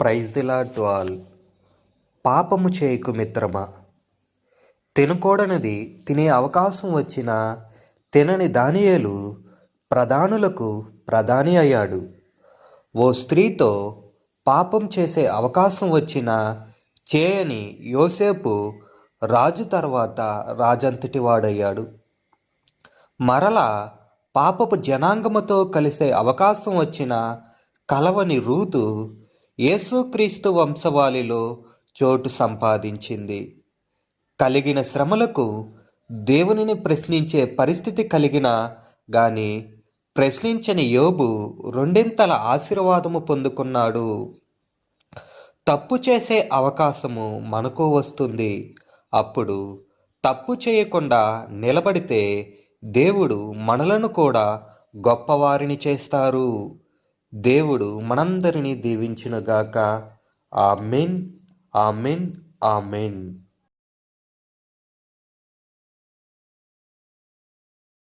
Praise దిలా డ్వాల్ పాపము చేయకు మిత్రమా? తినకూడనిది తినే అవకాశం వచ్చిన తినని దానియేలు ప్రధానులకు ప్రధాని అయ్యాడు. ఓ స్త్రీతో పాపం చేసే అవకాశం వచ్చిన చేయని యోసేపు రాజు తర్వాత రాజంతటి వాడయ్యాడు. మరలా పాపపు జనాంగముతో కలిసే అవకాశం వచ్చిన కలవని రూతు యేసుక్రీస్తు వంశవాళిలో చోటు సంపాదించింది. కలిగిన శ్రమలకు దేవునిని ప్రశ్నించే పరిస్థితి కలిగిన గాని ప్రశ్నించని యోబు రెండింతల ఆశీర్వాదము పొందుకున్నాడు. తప్పు చేసే అవకాశము మనకు వస్తుంది. అప్పుడు తప్పు చేయకుండా నిలబడితే దేవుడు మనలను కూడా గొప్పవారిని చేస్తారు. దేవుడు మనందరినీ దీవించునుగాక. Amen amen amen.